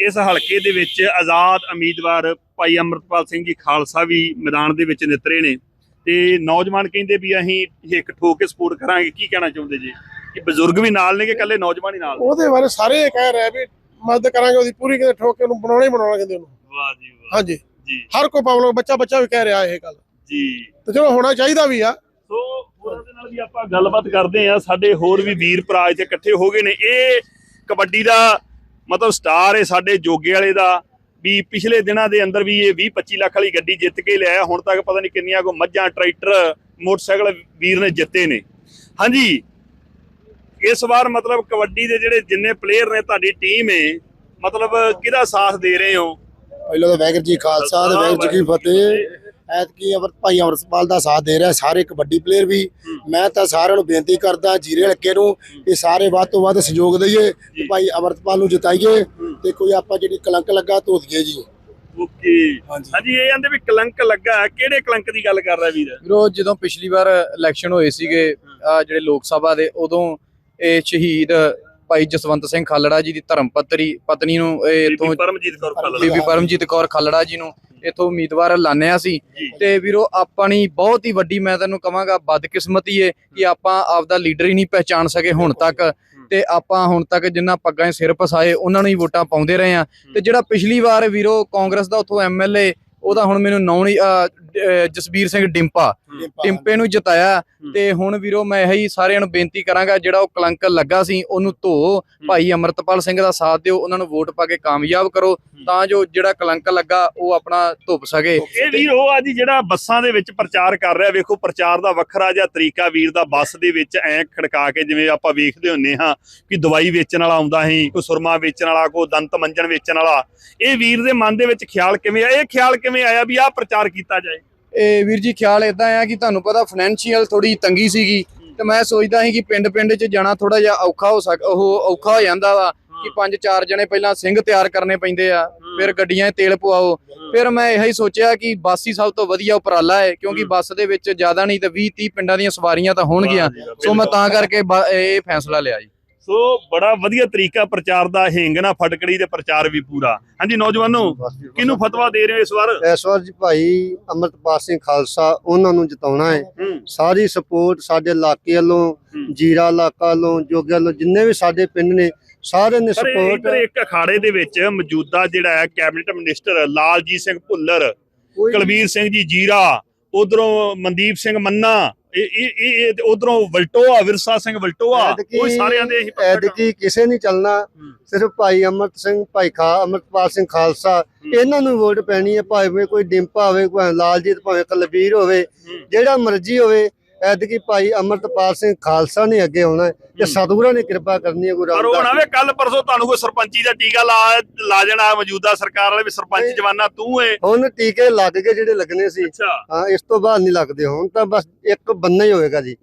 ਇਸ ਹਲਕੇ ਦੇ ਵਿੱਚ ਆਜ਼ਾਦ ਉਮੀਦਵਾਰ ਭਾਈ ਅਮਰਤਪਾਲ ਸਿੰਘ ਜੀ ਖਾਲਸਾ ਵੀ ਮੈਦਾਨ ਦੇ ਵਿੱਚ ਨਿਤਰੇ ਨੇ। ਤੇ ਨੌਜਵਾਨ ਕਹਿੰਦੇ ਵੀ ਅਸੀਂ ਇੱਕ ਠੋਕ ਕੇ ਸਪੋਰਟ ਕਰਾਂਗੇ। ਕੀ ਕਹਿਣਾ ਚਾਹੁੰਦੇ ਜੀ? ਕਿ ਬਜ਼ੁਰਗ ਵੀ ਨਾਲ ਨੇ ਕਿ ਇਕੱਲੇ ਨੌਜਵਾਨ ਹੀ ਨਾਲ? ਉਹਦੇ ਬਾਰੇ ਸਾਰੇ ਇਹ ਕਹਿ ਰਹੇ ਵੀ ਮਦਦ ਕਰਾਂਗੇ ਉਹਦੀ ਪੂਰੀ ਕਿਤੇ ਠੋਕ ਕੇ ਉਹਨੂੰ ਬਣਾਉਣਾ ਹੀ ਬਣਾਉਣਾ ਕਹਿੰਦੇ ਉਹਨੂੰ। ਵਾਹ ਜੀ ਵਾਹ। ਹਾਂਜੀ। ਜੀ। ਹਰ ਕੋਈ ਪਬਲਿਕ ਬੱਚਾ ਬੱਚਾ ਵੀ ਕਹਿ ਰਿਹਾ ਇਹ ਗੱਲ। ਜੀ। ਤੇ ਚਲੋ ਹੋਣਾ ਚਾਹੀਦਾ ਵੀ ਆ। ਸੋ ਹੋਰਾਂ ਦੇ ਨਾਲ ਵੀ ਆਪਾਂ ਗੱਲਬਾਤ ਕਰਦੇ ਆ। ਸਾਡੇ ਹੋਰ ਵੀ ਵੀਰ ਭਰਾ ਇੱਥੇ ਇਕੱਠੇ ਹੋ ਗਏ ਨੇ। ਇਹ ਕਬੱਡੀ ਦਾ ਮਤਲਬ ਸਟਾਰ ਹੈ ਸਾਡੇ ਜੋਗੇ ਵਾਲੇ ਦਾ, ਵੀ ਪਿਛਲੇ ਦਿਨਾਂ ਦੇ ਅੰਦਰ ਵੀ ਇਹ 20 25 ਲੱਖ ਵਾਲੀ ਗੱਡੀ ਜਿੱਤ ਕੇ ਲਿਆਇਆ, ਹੁਣ ਤੱਕ ਪਤਾ ਨਹੀਂ ਕਿੰਨੀਆਂ ਕੋ ਮੱਝਾਂ, ਟਰੈਕਟਰ, ਮੋਟਰਸਾਈਕਲ ਵੀਰ ਨੇ ਜਿੱਤੇ ਨੇ। ਹਾਂਜੀ, ਇਸ ਵਾਰ ਮਤਲਬ ਕਬੱਡੀ ਦੇ ਜਿਹੜੇ ਜਿੰਨੇ ਪਲੇਅਰ ਨੇ ਤੁਹਾਡੀ ਟੀਮ ਹੈ ਮਤਲਬ ਕਿਹਦਾ ਸਾਥ ਦੇ ਰਹੇ ਹੋ? ਪਹਿਲਾਂ ਤਾਂ ਵਾਹਿਗੁਰੂ ਜੀ ਖਾਲਸਾ ਤੇ ਵਾਹਿਗੁਰੂ ਜੀ ਕੀ ਫਤਿਹ। ਐਤਕੀ ਅਮਰ ਭਾਈ ਅਮਰਪਾਲ ਦਾ ਸਾਥ ਦੇ ਰਿਹਾ ਸਾਰੇ ਕਬੱਡੀ ਪਲੇਅਰ ਵੀ। ਮੈਂ ਤਾਂ ਸਾਰਿਆਂ ਨੂੰ ਬੇਨਤੀ ਕਰਦਾ ਜੀਰੇ ਹਲਕੇ ਨੂੰ ਕਿ ਸਾਰੇ ਵੱਧ ਤੋਂ ਵੱਧ ਸਹਿਯੋਗ ਦਈਏ ਤੇ ਭਾਈ ਅਮਰਪਾਲ ਨੂੰ ਜਿਤਾਈਏ ਤੇ ਕੋਈ ਆਪਾਂ ਜਿਹੜੀ ਕਲੰਕ ਲੱਗਾ ਦਈਏ ਜੀ। ਓਕੇ। ਹਾਂਜੀ। ਹਾਂਜੀ ਇਹ ਕਹਿੰਦੇ ਵੀ ਕਲੰਕ ਲੱਗਾ ਹੈ। ਕਿਹੜੇ ਕਲੰਕ ਦੀ ਗੱਲ ਕਰ ਰਿਹਾ ਵੀਰ? ਵੀਰੋ ਜਦੋਂ ਪਿਛਲੀ ਵਾਰ ਇਲੈਕਸ਼ਨ ਹੋਏ ਸੀਗੇ ਆਹ ਜਿਹੜੇ ਲੋਕ ਸਭਾ ਦੇ ਉਦੋਂ ਇਹ ਸ਼ਹੀਦ ਭਾਈ ਜਸਵੰਤ ਸਿੰਘ ਖਾਲੜਾ ਜੀ ਦੀ ਧਰਮ ਪਤਰੀ ਪਤਨੀ ਨੂੰ ਇਹ ਬੀਬੀ ਇਥੋਂ ਪਰਮਜੀਤ ਕੌਰ ਖਾਲੜਾ। ਬੀਬੀ ਪਰਮਜੀਤ ਕੌਰ ਖਾਲੜਾ ਜੀ ਨੂੰ ਇਥੋਂ ਉਮੀਦਵਾਰ ਲਾਣਿਆ ਸੀ। ਤੇ ਵੀਰੋ ਆਪਣੀ ਬਹੁਤ ਹੀ ਵੱਡੀ ਮੈਂ ਤੈਨੂੰ ਕਵਾਂਗਾ ਬਦਕਿਸਮਤੀ ਏ ਕਿ ਆਪਾਂ ਆਪਦਾ ਲੀਡਰ ਹੀ ਨਹੀਂ ਪਹਿਚਾਨ ਸਕੇ ਹੁਣ ਤੱਕ। ਤੇ ਆਪਾਂ ਹੁਣ ਤੱਕ ਜਿੰਨਾ ਪੱਗਾਂ 'ਚ ਸਿਰ ਫਸਾਏ ਉਹਨਾਂ ਨੂੰ ਹੀ ਵੋਟਾਂ ਪਾਉਂਦੇ ਰਹੇ ਆ। ਤੇ ਜਿਹੜਾ ਪਿਛਲੀ ਵਾਰ ਵੀਰੋ ਕਾਂਗਰਸ ਦਾ ਉਥੋਂ ਐਮਐਲਏ ਉਹਦਾ ਹੁਣ ਮੈਨੂੰ ਨਾਂ ਨਹੀਂ ਅਹ, ਅਹ, ਜਸਬੀਰ ਸਿੰਘ ਡਿੰਪਾ ਟਿੰਪੇ ਨੂੰ ਜਿਤਾਇਆ ਤੇ ਹੁਣ ਵੀਰੋ ਮੈਂ ਇਹੀ ਸਾਰਿਆਂ ਨੂੰ ਬੇਨਤੀ ਕਰਾਂਗਾ ਜਿਹੜਾ ਉਹ ਕਲੰਕ ਲੱਗਾ ਸੀ ਉਹਨੂੰ ਧੋ। ਭਾਈ ਅਮਰਤਪਾਲ ਸਿੰਘ ਦਾ ਸਾਥ ਦਿਓ ਉਹਨਾਂ ਨੂੰ ਵੋਟ ਪਾ ਕੇ ਕਾਮਯਾਬ ਕਰੋ ਤਾਂ ਜੋ ਜਿਹੜਾ ਕਲੰਕ ਲੱਗਾ ਉਹ ਆਪਣਾ ਧੁੱਪ ਸਕੇ। ਇਹ ਵੀਰ ਉਹ ਆ ਜੀ ਜਿਹੜਾ ਬੱਸਾਂ ਦੇ ਵਿੱਚ ਪ੍ਰਚਾਰ ਕਰ ਰਿਹਾ ਵੇਖੋ ਪ੍ਰਚਾਰ ਦਾ ਵੱਖਰਾ ਜਿਹਾ ਤਰੀਕਾ ਵੀਰ ਦਾ ਬੱਸ ਦੇ ਵਿੱਚ ਐ ਖੜਕਾ ਕੇ ਜਿਵੇਂ ਆਪਾਂ ਵੇਖਦੇ ਹੁੰਨੇ ਹਾਂ ਕਿ ਦਵਾਈ ਵੇਚਣ ਵਾਲਾ ਆਉਂਦਾ ਸੀ ਕੋਈ ਸੁਰਮਾ ਵੇਚਣ ਵਾਲਾ ਕੋਈ ਦੰਤ ਮੰਜਣ ਵੇਚਣ ਵਾਲਾ। ਇਹ ਵੀਰ ਦੇ ਮਨ ਦੇ ਵਿੱਚ ਖਿਆਲ ਕਿਵੇਂ ਆਇਆ? ਇਹ ਖਿਆਲ ਕਿਵੇਂ ਆਇਆ ਵੀ ਆਹ ਪ੍ਰਚਾਰ ਕੀਤਾ ਜਾਏ? ਇਹ ਵੀਰ ਜੀ ਖਿਆਲ ਇਦਾਂ ਆ ਕਿ ਤੁਹਾਨੂੰ ਪਤਾ ਫਾਈਨੈਂਸ਼ੀਅਲ ਥੋੜੀ ਤੰਗੀ ਸੀਗੀ ਤੇ ਮੈਂ ਸੋਚਦਾ ਸੀ ਕਿ ਪਿੰਡ-ਪਿੰਡ 'ਚ ਜਾਣਾ ਥੋੜਾ ਜਿਹਾ ਔਖਾ ਹੋ ਸਕ ਉਹ ਔਖਾ ਹੋ ਜਾਂਦਾ ਵਾ ਕਿ ਪੰਜ ਚਾਰ ਜਣੇ ਪਹਿਲਾਂ ਸਿੰਘ ਤਿਆਰ ਕਰਨੇ ਪੈਂਦੇ ਆ ਫਿਰ ਗੱਡੀਆਂ ਤੇਲ ਪਵਾਓ। ਫਿਰ ਮੈਂ ਇਹੀ ਸੋਚਿਆ ਕਿ ਬੱਸ ਹੀ ਸਭ ਤੋਂ ਵਧੀਆ ਉਪਰਾਲਾ ਹੈ ਕਿਉਂਕਿ ਬੱਸ ਦੇ ਵਿੱਚ ਜ਼ਿਆਦਾ ਨਹੀਂ ਤਾਂ 20 30 ਪਿੰਡਾਂ ਦੀਆਂ ਸਵਾਰੀਆਂ ਤਾਂ ਹੋਣਗੀਆਂ। ਸੋ ਮੈਂ ਤਾਂ ਕਰਕੇ ਇਹ ਫੈਸਲਾ ਲਿਆ ਜੀ। ਸੋ ਬੜਾ ਵਧੀਆ ਤਰੀਕਾ ਪ੍ਰਚਾਰ ਦਾ ਹਿੰਗ ਨਾ ਫਟਕੜੀ ਦੇ ਪ੍ਰਚਾਰ ਵੀ ਪੂਰਾ। ਹਾਂਜੀ ਨੌਜਵਾਨੋ ਕਿਹਨੂੰ ਫਤਵਾ ਦੇ ਰਹੇ ਹੋ ਇਸ ਵਾਰ? ਇਸ ਵਾਰ ਜੀ ਭਾਈ ਅਮਰਪਾਲ ਸਿੰਘ ਖਾਲਸਾ ਉਹਨਾਂ ਨੂੰ ਜਿਤਾਉਣਾ ਹੈ। ਸਾਰੀ ਸਪੋਰਟ ਸਾਡੇ ਇਲਾਕੇ ਵੱਲੋਂ। ਜੀਰਾ ਇਲਾਕਾ ਵੱਲੋਂ ਜੋਗੇ ਵੱਲੋਂ ਜਿੰਨੇ ਵੀ ਸਾਡੇ ਪਿੰਡ ਨੇ ਸਾਰਿਆਂ ਨੇ ਪਰ ਸਪੋਰਟ ਇੱਧਰ ਇੱਕ ਅਖਾੜੇ ਦੇ ਵਿੱਚ ਮੌਜੂਦਾ ਜਿਹੜਾ ਹੈ ਕੈਬਨਿਟ ਮਿਨਿਸਟਰ ਲਾਲਜੀਤ ਸਿੰਘ ਭੁੱਲਰ ਕੁਲਬੀਰ ਸਿੰਘ ਜੀ ਜੀਰਾ ਉਧਰੋਂ ਮਨਦੀਪ ਸਿੰਘ ਮੰਨਾ ਇਹ ਇਹ ਇਹ ਉਧਰੋਂ ਵਲਟੋਆ ਵਿਰਸਾ ਸਿੰਘ ਵਲਟੋਆ ਉਹ ਸਾਰਿਆਂ ਦੇ ਇਹੀ ਪੱਕਾ ਐਤਕੀ ਕਿਸੇ ਨਹੀਂ ਚੱਲਣਾ। ਸਿਰਫ ਭਾਈ ਅਮਰਤ ਸਿੰਘ ਭਾਈ ਖਾ ਅਮਰਪਾਲ ਸਿੰਘ ਖਾਲਸਾ ਇਹਨਾਂ ਨੂੰ ਵੋਟ ਪੈਣੀ ਹੈ ਭਾਵੇਂ ਕੋਈ ਡਿੰਪਾ ਹੋਵੇ ਕੋਈ ਲਾਲਜੀਤ ਭਾਵੇਂ ਕਲਬੀਰ ਹੋਵੇ। ਜਿਹੜਾ ਮਰਜ਼ੀ ਹੋਵੇ ਐਤਕੀ ਭਾਈ ਅਮਰਤਪਾਲ ਸਿੰਘ ਖਾਲਸਾ ਨੇ ਅੱਗੇ ਆਉਣਾ ਤੇ ਸਤਿਗੁਰਾਂ ਨੇ ਕਿਰਪਾ ਕਰਨੀ ਹੈ ਗੁਰੂ ਪਰ ਉਹ ਨਾ ਰਾਮਦਾਸ ਵੇ ਕੱਲ ਪਰਸੋਂ ਤੁਹਾਨੂੰ ਕੋਈ ਸਰਪੰਚੀ ਦਾ ਟੀਕਾ ਲਾ ਲਾ ਜਾਣਾ ਮੌਜੂਦਾ ਸਰਕਾਰ ਵਾਲੇ ਵੀ ਸਰਪੰਚ। ਜਵਾਨਾ ਤੂੰ ਏ। ਹੁਣ ਟੀਕੇ ਲੱਗ ਗਏ ਜਿਹੜੇ ਲੱਗਣੇ ਸੀ। ਹਾਂ ਇਸ ਤੋਂ ਬਾਅਦ ਨਹੀਂ ਲੱਗਦੇ ਹੁਣ ਤਾਂ ਬਸ ਇੱਕ ਬੰਨਾ ਹੀ ਹੋਏਗਾ ਜੀ।